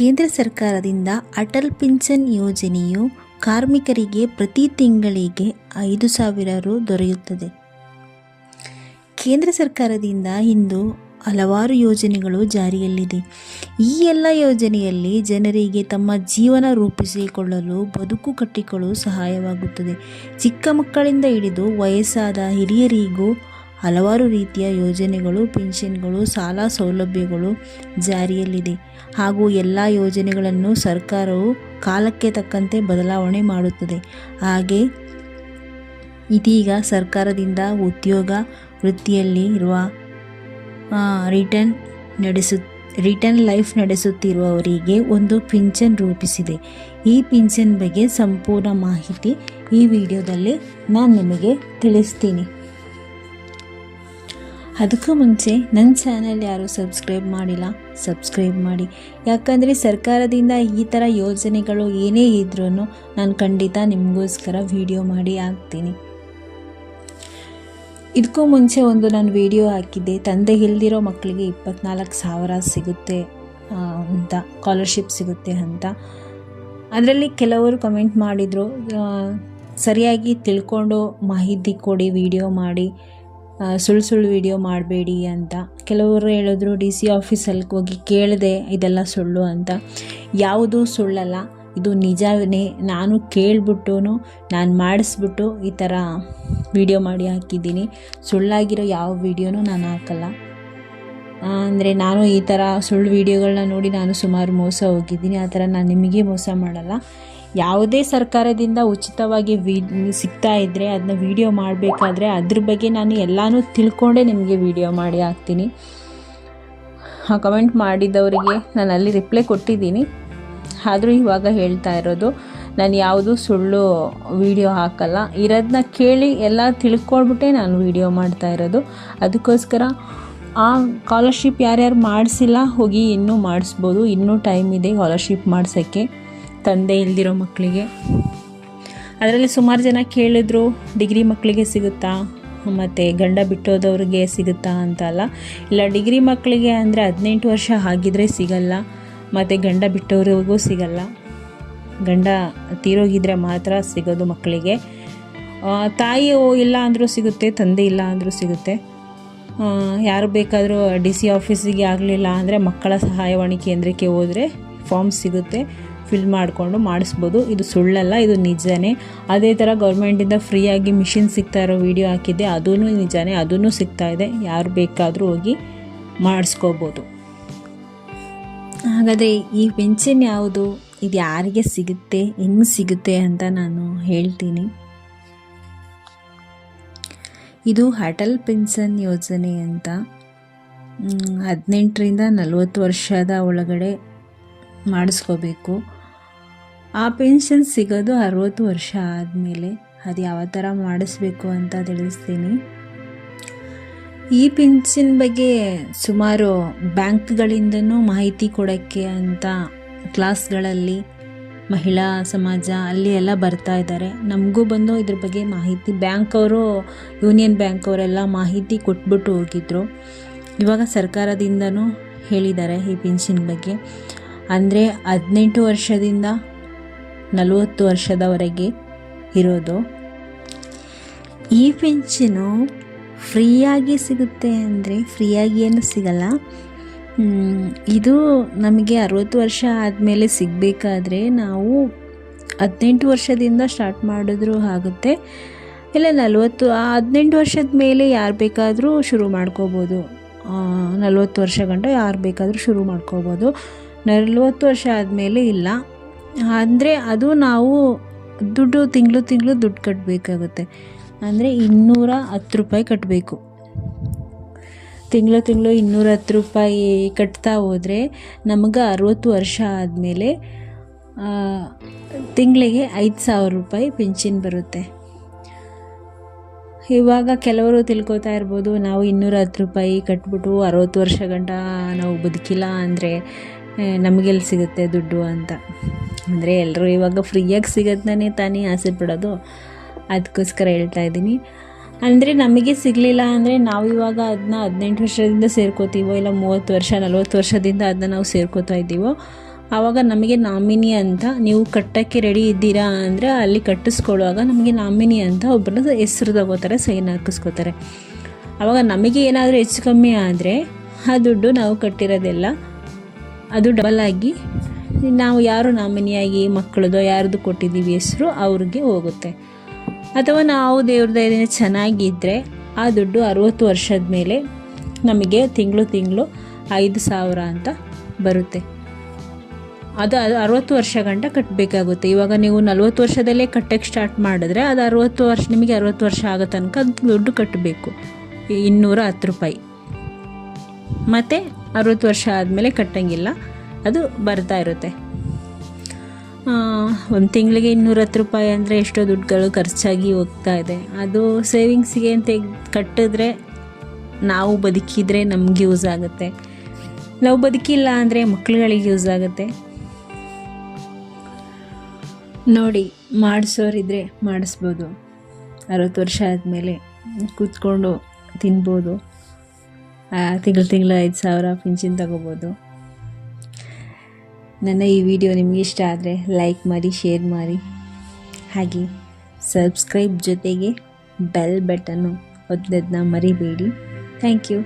ಕೇಂದ್ರ ಸರ್ಕಾರದಿಂದ ಅಟಲ್ ಪಿಂಚಣ್ ಯೋಜನೆಯು ಕಾರ್ಮಿಕರಿಗೆ ಪ್ರತಿ ತಿಂಗಳಿಗೆ ಐದು ಸಾವಿರ ರು ದೊರೆಯುತ್ತದೆ. ಕೇಂದ್ರ ಸರ್ಕಾರದಿಂದ ಇಂದು ಹಲವಾರು ಯೋಜನೆಗಳು ಜಾರಿಯಲ್ಲಿದೆ. ಈ ಎಲ್ಲ ಯೋಜನೆಯಲ್ಲಿ ಜನರಿಗೆ ತಮ್ಮ ಜೀವನ ರೂಪಿಸಿಕೊಳ್ಳಲು ಬದುಕು ಕಟ್ಟಿಕೊಳ್ಳಲು ಸಹಾಯವಾಗುತ್ತದೆ. ಚಿಕ್ಕ ಮಕ್ಕಳಿಂದ ಹಿಡಿದು ವಯಸ್ಸಾದ ಹಿರಿಯರಿಗೂ ಹಲವಾರು ರೀತಿಯ ಯೋಜನೆಗಳು, ಪಿನ್ಷನ್ಗಳು, ಸಾಲ ಸೌಲಭ್ಯಗಳು ಜಾರಿಯಲ್ಲಿದೆ. ಹಾಗೂ ಎಲ್ಲ ಯೋಜನೆಗಳನ್ನು ಸರ್ಕಾರವು ಕಾಲಕ್ಕೆ ತಕ್ಕಂತೆ ಬದಲಾವಣೆ ಮಾಡುತ್ತದೆ. ಹಾಗೆ ಇದೀಗ ಸರ್ಕಾರದಿಂದ ಉದ್ಯೋಗ ವೃತ್ತಿಯಲ್ಲಿ ಇರುವ ರಿಟರ್ನ್ ನಡೆಸು ರಿಟರ್ನ್ ಲೈಫ್ ನಡೆಸುತ್ತಿರುವವರಿಗೆ ಒಂದು ಪಿಂಚನ್ ರೂಪಿಸಿದೆ. ಈ ಪಿಂಚನ್ ಬಗ್ಗೆ ಸಂಪೂರ್ಣ ಮಾಹಿತಿ ಈ ವಿಡಿಯೋದಲ್ಲಿ ನಾನು ನಿಮಗೆ ತಿಳಿಸ್ತೀನಿ. ಅದಕ್ಕೂ ಮುಂಚೆ ನನ್ನ ಚಾನಲ್ ಯಾರು ಸಬ್ಸ್ಕ್ರೈಬ್ ಮಾಡಿಲ್ಲ, ಸಬ್ಸ್ಕ್ರೈಬ್ ಮಾಡಿ. ಯಾಕಂದರೆ ಸರ್ಕಾರದಿಂದ ಈ ಥರ ಯೋಜನೆಗಳು ಏನೇ ಇದ್ರೂ ನಾನು ಖಂಡಿತ ನಿಮಗೋಸ್ಕರ ವಿಡಿಯೋ ಮಾಡಿ ಹಾಕ್ತೀನಿ. ಇದಕ್ಕೂ ಮುಂಚೆ ಒಂದು ನಾನು ವಿಡಿಯೋ ಹಾಕಿದ್ದೆ, ತಂದೆ ಇಲ್ದಿರೋ ಮಕ್ಕಳಿಗೆ ಇಪ್ಪತ್ನಾಲ್ಕು ಸಾವಿರ ಸಿಗುತ್ತೆ ಅಂತ, ಸ್ಕಾಲರ್ಶಿಪ್ ಸಿಗುತ್ತೆ ಅಂತ. ಅದರಲ್ಲಿ ಕೆಲವರು ಕಮೆಂಟ್ ಮಾಡಿದರು ಸರಿಯಾಗಿ ತಿಳ್ಕೊಂಡು ಮಾಹಿತಿ ಕೊಡಿ, ವಿಡಿಯೋ ಮಾಡಿ. ಸುಳ್ಳು ಸುಳ್ಳು ವಿಡಿಯೋ ಮಾಡಬೇಡಿ ಅಂತ. ಕೆಲವರು ಹೇಳಿದ್ರು, ಡಿ ಸಿ ಆಫೀಸಲ್ಲಿ ಹೋಗಿ ಕೇಳಿದೆ, ಇದೆಲ್ಲ ಸುಳ್ಳು ಅಂತ. ಯಾವುದೂ ಸುಳ್ಳಲ್ಲ. ಇದು ನಿಜವೇ ನಾನು ಕೇಳಿಬಿಟ್ಟು ನಾನು ಮಾಡಿಸ್ಬಿಟ್ಟು ಈ ಥರ ವಿಡಿಯೋ ಮಾಡಿ ಹಾಕಿದ್ದೀನಿ. ಸುಳ್ಳಾಗಿರೋ ಯಾವ ವಿಡಿಯೋನೂ ನಾನು ಹಾಕಲ್ಲ. ಅಂದರೆ ನಾನು ಈ ಥರ ಸುಳ್ಳು ವಿಡಿಯೋಗಳನ್ನ ನೋಡಿ ನಾನು ಸುಮಾರು ಮೋಸ ಹೋಗಿದ್ದೀನಿ. ಆ ಥರ ನಾನು ನಿಮಗೆ ಮೋಸ ಮಾಡಲ್ಲ. ಯಾವುದೇ ಸರ್ಕಾರದಿಂದ ಉಚಿತವಾಗಿ ವಿ, ಸಿಗ್ತಾ ಇದ್ದರೆ ಅದನ್ನ ವಿಡಿಯೋ ಮಾಡಬೇಕಾದ್ರೆ ಅದ್ರ ಬಗ್ಗೆ ನಾನು ಎಲ್ಲನೂ ತಿಳ್ಕೊಂಡೇ ನಿಮಗೆ ವಿಡಿಯೋ ಮಾಡಿ ಹಾಕ್ತೀನಿ. ಕಮೆಂಟ್ ಮಾಡಿದವರಿಗೆ ನಾನು ಅಲ್ಲಿ ರಿಪ್ಲೈ ಕೊಟ್ಟಿದ್ದೀನಿ. ಆದರೂ ಇವಾಗ ಹೇಳ್ತಾ ಇರೋದು, ನಾನು ಯಾವುದು ಸುಳ್ಳು ವಿಡಿಯೋ ಹಾಕಲ್ಲ. ಇರೋದನ್ನ ಕೇಳಿ ಎಲ್ಲ ತಿಳ್ಕೊಳ್ಬಿಟ್ಟೆ ನಾನು ವಿಡಿಯೋ ಮಾಡ್ತಾ ಇರೋದು. ಅದಕ್ಕೋಸ್ಕರ ಆ ಸ್ಕಾಲರ್ಶಿಪ್ ಯಾರ್ಯಾರು ಮಾಡಿಸಿಲ್ಲ ಹೋಗಿ ಇನ್ನೂ ಮಾಡಿಸ್ಬೋದು. ಇನ್ನೂ ಟೈಮ್ ಇದೆ ಸ್ಕಾಲರ್ಶಿಪ್ ಮಾಡ್ಸೋಕ್ಕೆ. ತಂದೆ ಇಲ್ದಿರೋ ಮಕ್ಕಳಿಗೆ. ಅದರಲ್ಲಿ ಸುಮಾರು ಜನ ಕೇಳಿದ್ರು, ಡಿಗ್ರಿ ಮಕ್ಕಳಿಗೆ ಸಿಗುತ್ತಾ? ಮತ್ತು ಗಂಡ ಬಿಟ್ಟೋದವ್ರಿಗೆ ಸಿಗುತ್ತಾ? ಅಂತ ಅಲ್ಲ. ಇಲ್ಲ, ಡಿಗ್ರಿ ಮಕ್ಕಳಿಗೆ ಅಂದರೆ ಹದಿನೆಂಟು ವರ್ಷ ಆಗಿದ್ರೆ ಸಿಗಲ್ಲ, ಮತ್ತು ಗಂಡ ಬಿಟ್ಟವ್ರಿಗೂ ಸಿಗಲ್ಲ. ಗಂಡ ತೀರೋಗಿದ್ರೆ ಮಾತ್ರ ಸಿಗೋದು ಮಕ್ಕಳಿಗೆ ತಾಯಿ ಇಲ್ಲ ಅಂದರೂ ಸಿಗುತ್ತೆ, ತಂದೆ ಇಲ್ಲ ಅಂದರೂ ಸಿಗುತ್ತೆ. ಯಾರು ಬೇಕಾದರೂ ಡಿ ಸಿ ಆಫೀಸಿಗೆ ಆಗಲಿಲ್ಲ ಅಂದರೆ ಮಕ್ಕಳ ಸಹಾಯವಾಣಿ ಕೇಂದ್ರಕ್ಕೆ ಹೋದರೆ ಫಾರ್ಮ್ ಸಿಗುತ್ತೆ. ಫಿಲ್ ಮಾಡಿಕೊಂಡು ಮಾಡಿಸ್ಬೋದು. ಇದು ಸುಳ್ಳಲ್ಲ, ಇದು ನಿಜನೇ. ಅದೇ ಥರ ಗೌರ್ಮೆಂಟಿಂದ ಫ್ರೀಯಾಗಿ ಮಿಷಿನ್ ಸಿಗ್ತಾ ಇರೋ ವಿಡಿಯೋ ಹಾಕಿದ್ದೆ ಅದೂ ನಿಜನೇ ಅದೂ ಸಿಗ್ತಾ ಇದೆ. ಯಾರು ಬೇಕಾದರೂ ಹೋಗಿ ಮಾಡಿಸ್ಕೋಬೋದು. ಹಾಗಾದರೆ ಈ ಪೆನ್ಷನ್ ಯಾವುದು? ಇದು ಯಾರಿಗೆ ಸಿಗುತ್ತೆ? ಹೆಂಗೆ ಸಿಗುತ್ತೆ ಅಂತ ನಾನು ಹೇಳ್ತೀನಿ. ಇದು ಅಟಲ್ ಪೆನ್ಷನ್ ಯೋಜನೆ ಅಂತ. ಹದಿನೆಂಟರಿಂದ ನಲವತ್ತು ವರ್ಷದ ಒಳಗಡೆ ಮಾಡಿಸ್ಕೋಬೇಕು. ಆ ಪೆನ್ಷನ್ ಸಿಗೋದು ಅರವತ್ತು ವರ್ಷ ಆದಮೇಲೆ. ಅದು ಯಾವ ಥರ ಮಾಡಿಸ್ಬೇಕು ಅಂತ ತಿಳಿಸ್ತೀನಿ. ಈ ಪೆನ್ಷನ್ ಬಗ್ಗೆ ಸುಮಾರು ಬ್ಯಾಂಕ್ಗಳಿಂದನೂ ಮಾಹಿತಿ ಕೊಡೋಕ್ಕೆ ಅಂತ ಕ್ಲಾಸ್ಗಳಲ್ಲಿ ಮಹಿಳಾ ಸಮಾಜ ಅಲ್ಲಿ ಎಲ್ಲ ಬರ್ತಾ ಇದ್ದಾರೆ. ನಮಗೂ ಬಂದು ಇದ್ರ ಬಗ್ಗೆ ಮಾಹಿತಿ, ಬ್ಯಾಂಕ್ ಅವರು, ಯೂನಿಯನ್ ಬ್ಯಾಂಕ್ ಅವರೆಲ್ಲ ಮಾಹಿತಿ ಕೊಟ್ಬಿಟ್ಟು ಹೋಗಿದ್ರು. ಇವಾಗ ಸರ್ಕಾರದಿಂದನೂ ಹೇಳಿದ್ದಾರೆ ಈ ಪೆನ್ಷನ್ ಬಗ್ಗೆ. ಅಂದರೆ ಹದಿನೆಂಟು ವರ್ಷದಿಂದ ನಲವತ್ತು ವರ್ಷದವರೆಗೆ ಇರೋದು. ಈ ಪೆನ್ಷನು ಫ್ರೀಯಾಗಿ ಸಿಗುತ್ತೆ ಅಂದರೆ ಫ್ರೀಯಾಗಿ ಏನು ಸಿಗಲ್ಲ. ಇದು ನಮಗೆ ಅರುವತ್ತು ವರ್ಷ ಆದಮೇಲೆ ಸಿಗಬೇಕಾದ್ರೆ ನಾವು ಹದಿನೆಂಟು ವರ್ಷದಿಂದ ಸ್ಟಾರ್ಟ್ ಮಾಡಿದ್ರೂ ಆಗುತ್ತೆ. ಇಲ್ಲ, ನಲವತ್ತು ಹದಿನೆಂಟು ವರ್ಷದ ಮೇಲೆ ಯಾರು ಬೇಕಾದರೂ ಶುರು ಮಾಡ್ಕೋಬೋದು. ನಲವತ್ತು ವರ್ಷ ಗಂಟ ಯಾರು ಬೇಕಾದರೂ ಶುರು ಮಾಡ್ಕೋಬೋದು. ನಲವತ್ತು ವರ್ಷ ಆದಮೇಲೆ ಇಲ್ಲ. ಅಂದರೆ ಅದು ನಾವು ದುಡ್ಡು ತಿಂಗಳು ತಿಂಗಳು ದುಡ್ಡು ಕಟ್ಟಬೇಕಾಗುತ್ತೆ ಅಂದರೆ ಇನ್ನೂರ ಹತ್ತು ರೂಪಾಯಿ ಕಟ್ಟಬೇಕು ತಿಂಗಳು ತಿಂಗಳು ಇನ್ನೂರ ಹತ್ತು ರೂಪಾಯಿ ಕಟ್ತಾ ಹೋದರೆ ನಮಗೆ ಅರುವತ್ತು ವರ್ಷ ಆದಮೇಲೆ ತಿಂಗಳಿಗೆ ಐದು ಸಾವಿರ ರೂಪಾಯಿ ಪೆನ್ಷನ್ ಬರುತ್ತೆ. ಇವಾಗ ಕೆಲವರು ತಿಳ್ಕೊತಾ ಇರ್ಬೋದು, ನಾವು ಇನ್ನೂರ ಹತ್ತು ರೂಪಾಯಿ ಕಟ್ಬಿಟ್ಟು ಅರವತ್ತು ವರ್ಷ ಗಂಟ ನಾವು ಬದುಕಿಲ್ಲ ಅಂದರೆ ನಮಗೆಲ್ಲಿ ಸಿಗುತ್ತೆ ದುಡ್ಡು ಅಂತ. ಅಂದರೆ ಎಲ್ಲರೂ ಇವಾಗ ಫ್ರೀಯಾಗಿ ಸಿಗತ್ತಾನೆ ತಾನೇ ಆಸೆ ಪಡೋದು. ಅದಕ್ಕೋಸ್ಕರ ಹೇಳ್ತಾ ಇದ್ದೀನಿ. ಅಂದರೆ ನಮಗೆ ಸಿಗಲಿಲ್ಲ ಅಂದರೆ ನಾವು ಇವಾಗ ಅದನ್ನ ಹದಿನೆಂಟು ವರ್ಷದಿಂದ ಸೇರ್ಕೋತೀವೋ ಇಲ್ಲ ಮೂವತ್ತು ವರ್ಷ, ನಲ್ವತ್ತು ವರ್ಷದಿಂದ ಅದನ್ನ ನಾವು ಸೇರ್ಕೋತಾ ಇದ್ದೀವೋ ಆವಾಗ ನಮಗೆ ನಾಮಿನಿ ಅಂತ ನೀವು ಕಟ್ಟೋಕ್ಕೆ ರೆಡಿ ಇದ್ದೀರಾ ಅಂದರೆ ಅಲ್ಲಿ ಕಟ್ಟಿಸ್ಕೊಳ್ಳುವಾಗ ನಮಗೆ ನಾಮಿನಿ ಅಂತ ಒಬ್ಬರನ್ನ ಹೆಸರು ತಗೋತಾರೆ ಸೈನ್ ಹಾಕಿಸ್ಕೋತಾರೆ. ಆವಾಗ ನಮಗೆ ಏನಾದರೂ ಹೆಚ್ಚು ಕಮ್ಮಿ ಆದರೆ ಆ ದುಡ್ಡು ನಾವು ಕಟ್ಟಿರೋದೆಲ್ಲ, ಅದು ಡಬಲ್ ಆಗಿ ನಾವು ಯಾರು ನಾಮಿನಿಯಾಗಿ ಮಕ್ಕಳದೋ ಯಾರ್ದು ಕೊಟ್ಟಿದ್ದೀವಿ ಹೆಸರು ಅವ್ರಿಗೆ ಹೋಗುತ್ತೆ. ಅಥವಾ ನಾವು ದೇವ್ರ ಚೆನ್ನಾಗಿದ್ದರೆ ಆ ದುಡ್ಡು ಅರುವತ್ತು ವರ್ಷದ ಮೇಲೆ ನಮಗೆ ತಿಂಗಳು ತಿಂಗಳು ಐದು ಸಾವಿರ ಅಂತ ಬರುತ್ತೆ. ಅದು ಅರುವತ್ತು ವರ್ಷ ಗಂಟ ಕಟ್ಟಬೇಕಾಗುತ್ತೆ. ಇವಾಗ ನೀವು ನಲ್ವತ್ತು ವರ್ಷದಲ್ಲೇ ಕಟ್ಟಕ್ಕೆ ಸ್ಟಾರ್ಟ್ ಮಾಡಿದ್ರೆ ಅದು ಅರುವತ್ತು ವರ್ಷ ನಿಮಗೆ ಅರುವತ್ತು ವರ್ಷ ಆಗೋ ತನಕ ದುಡ್ಡು ಕಟ್ಟಬೇಕು. ಇನ್ನೂರ ಹತ್ತು ರೂಪಾಯಿ. ಮತ್ತು ಅರುವತ್ತು ವರ್ಷ ಆದಮೇಲೆ ಕಟ್ಟಂಗಿಲ್ಲ. ಅದು ಬರ್ತಾ ಇರುತ್ತೆ. ಒಂದು ತಿಂಗಳಿಗೆ ಇನ್ನೂರ ಹತ್ತು ರೂಪಾಯಿ ಅಂದರೆ ಎಷ್ಟೋ ದುಡ್ಡುಗಳು ಖರ್ಚಾಗಿ ಹೋಗ್ತಾ ಇದೆ. ಅದು ಸೇವಿಂಗ್ಸಿಗೆ ಅಂತ ಕಟ್ಟಿದ್ರೆ ನಾವು ಬದುಕಿದರೆ ನಮ್ಗೆ ಯೂಸ್ ಆಗುತ್ತೆ. ನಾವು ಬದುಕಿಲ್ಲ ಅಂದರೆ ಮಕ್ಳುಗಳಿಗೆ ಯೂಸ್ ಆಗುತ್ತೆ. ನೋಡಿ, ಮಾಡಿಸೋರಿದ್ರೆ ಮಾಡಿಸ್ಬೋದು. ಅರವತ್ತು ವರ್ಷ ಆದಮೇಲೆ ಕೂತ್ಕೊಂಡು ತಿನ್ಬೋದು. ತಿಂಗಳು ತಿಂಗಳು ಐದು ಸಾವಿರ ಪಿಂಚಿನ್ ತಗೋಬೋದು. ನನ್ನ ಈ ವಿಡಿಯೋ ನಿಮಗೆ ಇಷ್ಟ ಆದರೆ ಲೈಕ್ ಮಾಡಿ ಶೇರ್ ಮಾಡಿ. ಹಾಗೆ ಸಬ್ಸ್ಕ್ರೈಬ್ ಜೊತೆಗೆ ಬೆಲ್ ಬಟನ್ನು ಒತ್ತೋದನ್ನ ಮರಿಬೇಡಿ. Thank you